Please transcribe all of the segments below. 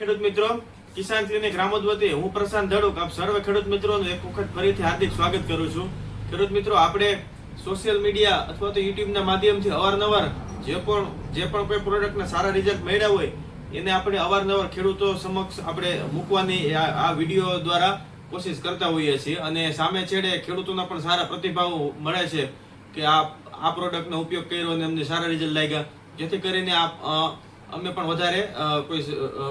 ખેડૂત મિત્રો કિસાન ક્લિનિક રામોદ વતી હું પ્રશાંત ધડુક. આપ સર્વ ખેડૂત મિત્રોનું એક વખત ફરીથી હાર્દિક સ્વાગત કરું છું. ખેડૂત મિત્રો આપણે સોશિયલ મીડિયા અથવા તો યુટ્યુબના માધ્યમથી અવારનવાર જે પણ જે પણ કોઈ પ્રોડક્ટના સારા રિઝલ્ટ મળ્યા હોય એને આપણે અવારનવાર ખેડૂતો સમક્ષ આપણે મૂકવાની આ વીડિયો દ્વારા કોશિશ કરતા હોઈએ છીએ. અને સામે છેડે ખેડૂતોના પણ સારા પ્રતિભાવ મળે છે કે આ આ પ્રોડક્ટનો ઉપયોગ કર્યો અને એમને સારા રિઝલ્ટ લાગ્યા. જેથી કરીને આ અ, અમે પણ વધારે કોઈ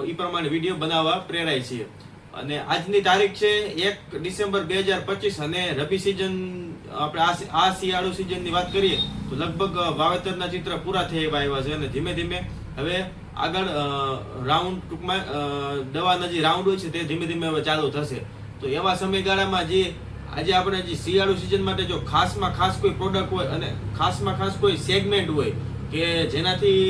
ઈ પ્રમાણે વીડિયો બનાવવા પ્રેરાય છીએ. અને આજની તારીખ છે એક ડિસેમ્બર બે હજાર પચીસ અને રબી સિઝન આપણે આ શિયાળુ સિઝનની વાત કરીએ, તો લગભગ વાવેતરના ચિત્ર પૂરા થઈ આવ્યા છે અને ધીમે ધીમે હવે આગળ રાઉન્ડ ટૂંકમાં દવાના જે રાઉન્ડ હોય છે તે ધીમે ધીમે હવે ચાલુ થશે. તો એવા સમયગાળામાં જે આજે આપણે જે શિયાળુ સિઝન માટે જો ખાસમાં ખાસ કોઈ પ્રોડક્ટ હોય અને ખાસમાં ખાસ કોઈ સેગમેન્ટ હોય કે જેનાથી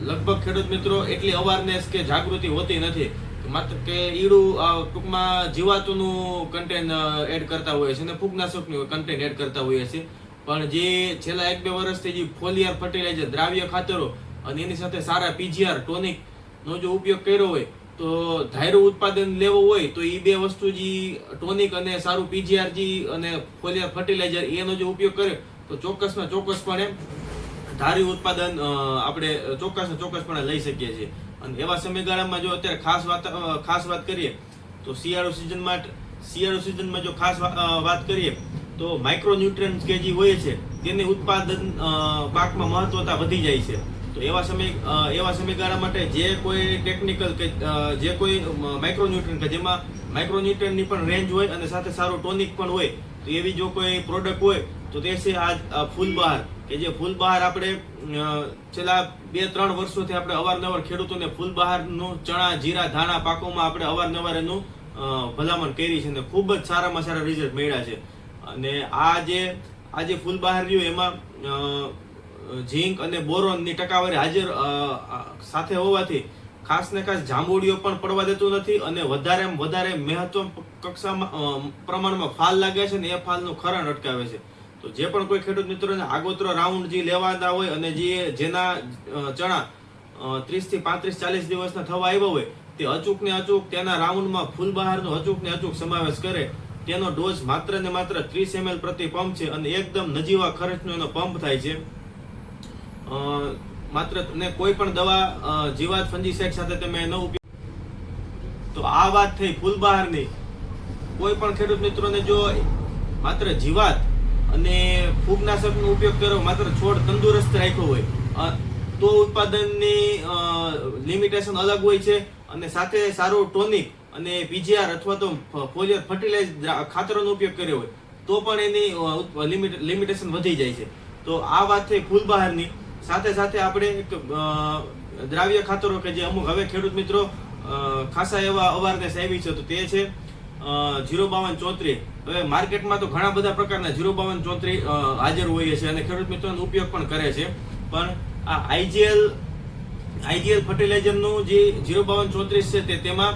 લગભગ ખેડૂત મિત્રો, એટલી અવારનેસ કે જાગૃતિ હોતી નથી. માત્ર કે ઈડું ટૂંકમાં જીવાતોનું કન્ટેન એડ કરતા હોય છે અને ફૂગનાશકનું કન્ટેન્ટ એડ કરતા હોઈએ છે પણ જે છેલ્લા એક બે વર્ષથી જે ફોલિયર ફર્ટિલાઇઝર દ્રાવ્ય ખાતરો અને એની સાથે સારા પીજીઆર ટોનિક નો જો ઉપયોગ કર્યો હોય, તો ધાયરું ઉત્પાદન લેવું હોય, તો એ બે વસ્તુ જે ટોનિક અને સારું પીજીઆર અને ફોલિયર ફર્ટિલાઇઝર એનો જો ઉપયોગ કરે તો ચોક્કસમાં ચોક્કસપણે ધાર્યું ઉત્પાદન આપણે ચોક્કસ ચોક્કસપણે લઈ શકીએ છીએ. અને એવા સમયગાળામાં જો અત્યારે ખાસ વાત ખાસ વાત કરીએ, તો શિયાળુ સિઝનમાં શિયાળો સિઝનમાં જો ખાસ વાત કરીએ, તો માઇક્રોન્યુટ્રન્સ કે જે હોય છે, તેની ઉત્પાદન પાકમાં મહત્વતા વધી જાય છે. તો એવા સમય એવા સમયગાળા માટે જે કોઈ ટેકનિકલ કે જે કોઈ માઇક્રોન્યુટ્રન કે જેમાં માઇક્રોન્યુટ્રનની પણ રેન્જ હોય અને સાથે સારો ટોનિક પણ હોય, તો એવી જો કોઈ પ્રોડક્ટ હોય, તો તે છે આ આ ફૂલબહાર. કે જે ફૂલબહાર આપણે છેલ્લા બે, ત્રણ વર્ષોથી આપણે અવારનવાર ખેડૂતોને ફૂલબહારનું ચણા, જીરા, ધાણા પાકોમાં આપણે અવારનવાર એનું ભલામણ કરી છે અને ખૂબ જ સારામાં સારા રિઝલ્ટ મળ્યા છે. અને આ જે આ જે ફૂલબહાર રહ્યું એમાં ઝીંક અને બોરોનની ટકાવારી હાજર સાથે હોવાથી ખાસ ને ખાસ જાંબુડીઓ પણ પડવા દેતું નથી અને વધારે વધારે મહત્વ કક્ષામાં પ્રમાણમાં ફાલ લાગે છે ને એ ફાલનું ખરણ અટકાવે છે. તો જે પણ કોઈ ખેડૂત મિત્રોને આગોતરો રાઉન્ડ જે લેવાના હોય અને જે જેના ચણા ત્રીસથી પાંત્રીસ, ચાલીસ દિવસના થવા આવ્યા હોય, તે અચૂક ને અચૂક તેના રાઉન્ડમાં ફૂલબહારનો અચૂક ને અચૂક સમાવેશ કરે. તેનો ડોઝ માત્ર ને માત્ર ત્રીસ ml પ્રતિ પંપ છે અને એકદમ નજીવા ખર્ચનો એનો પંપ થાય છે. માત્ર ને કોઈ પણ દવા જીવાત જીવાત ફંજીસાઇડ સાથે તમે ન ઉપયોગ તો આ વાત થઈ ફૂલબહારની કોઈ પણ ખેડૂત મિત્રોને જો માત્ર જીવાત અને ફૂગનાશકનો ઉપયોગ કર્યો, માત્ર છોડ તંદુરસ્ત રાખ્યો હોય. તો ઉત્પાદનની લિમિટેશન અલગ હોય છે અને સાથે સારું ટોનિક અને પીજીઆર અથવા તો ફોલિયર ફર્ટિલાઇઝ ખાતરોનો ઉપયોગ કર્યો હોય, તો પણ એની લિમિટેશન વધી જાય છે. તો આ વાત થઈ ફૂલ બહારની. સાથે સાથે આપણે એક દ્રાવ્ય ખાતરો કે જે અમુક હવે ખેડૂત મિત્રો ખાસા એવા અવારને સાહેબી છે, તો તે છે જીરો બાવન ચોત્રીસ. હવે માર્કેટમાં તો ઘણા બધા પ્રકારના જીરો બાવન ચોત્રી હાજર હોય છે અને ખેડૂત મિત્રોનો ઉપયોગ પણ કરે છે. પણ આ આઈજીએલ આઈજીએલ ફર્ટિલાઇઝરનું જે જીરો બાવન ચોત્રીસ છે તે તેમાં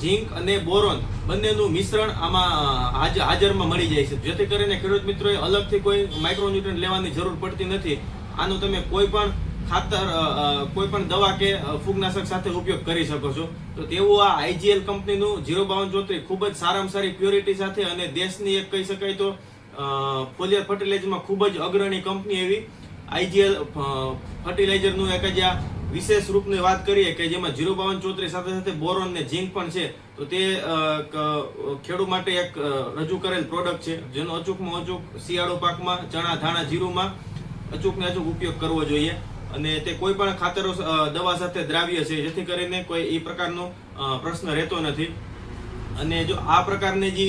ઝીંક અને બોરોન બંનેનું મિશ્રણ આમાં હાજરમાં મળી જાય છે. જેથી કરીને ખેડૂત મિત્રોએ અલગથી કોઈ માઇક્રોન્યુટ્રન લેવાની જરૂર પડતી નથી. આનું તમે કોઈ પણ ખાતર કોઈ પણ દવા કે ફૂગનાશક સાથે ઉપયોગ કરી શકો છો. તો તેવું આ આઈજીએલ કંપનીનું ઝીરો બાવન ચોત્રીસ ખૂબ જ સારામાં સારી પ્યોરિટી સાથે અને દેશની એક કહી શકાય તો ફોલિયર ફર્ટિલાઇઝરમાં ખૂબ જ અગ્રણી કંપની એવી આઈજીએલ ફર્ટિલાઇઝરનું એક જ આ વિશેષ રૂપની વાત કરીએ કે જેમાં જીરો બાવન ચોત્રીસ સાથે સાથે બોરોન ને ઝીંક પણ છે. તો તે ખેડૂત માટે એક રજૂ કરેલ પ્રોડક્ટ છે, જેનો અચૂકમાં અચૂક શિયાળુ પાકમાં, ચણા ધાણા જીરુમાં અચૂક ને અચૂક ઉપયોગ કરવો જોઈએ. અને તે કોઈ પણ ખાતરો દવા સાથે દ્રાવ્ય છે, જેથી કરીને કોઈ એ પ્રકારનો પ્રશ્ન રહેતો નથી. અને જો આ પ્રકારની જે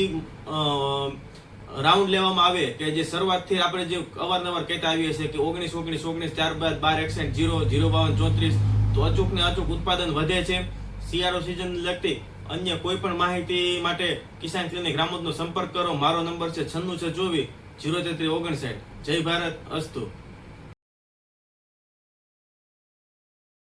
રાઉન્ડ લેવામાં આવે કે જે શરૂઆતથી આપણે જે અવારનવાર કહેતા આવીએ છીએ કે ઓગણીસ ઓગણીસ ઓગણીસ ત્યારબાદ બાર એકસઠ જીરો જીરો, બાવન, ચોત્રીસ, તો અચૂક ને અચૂક ઉત્પાદન વધે છે. શિયાળો સિઝન લગતી અન્ય કોઈ પણ માહિતી માટે કિસાન ક્લિનિક રામોદનો સંપર્ક કરો. મારો નંબર છે છન્નું છે ચોવીસ, જીરો તેત્રીસ ઓગણસાઠ. જય ભારત, અસ્તુ.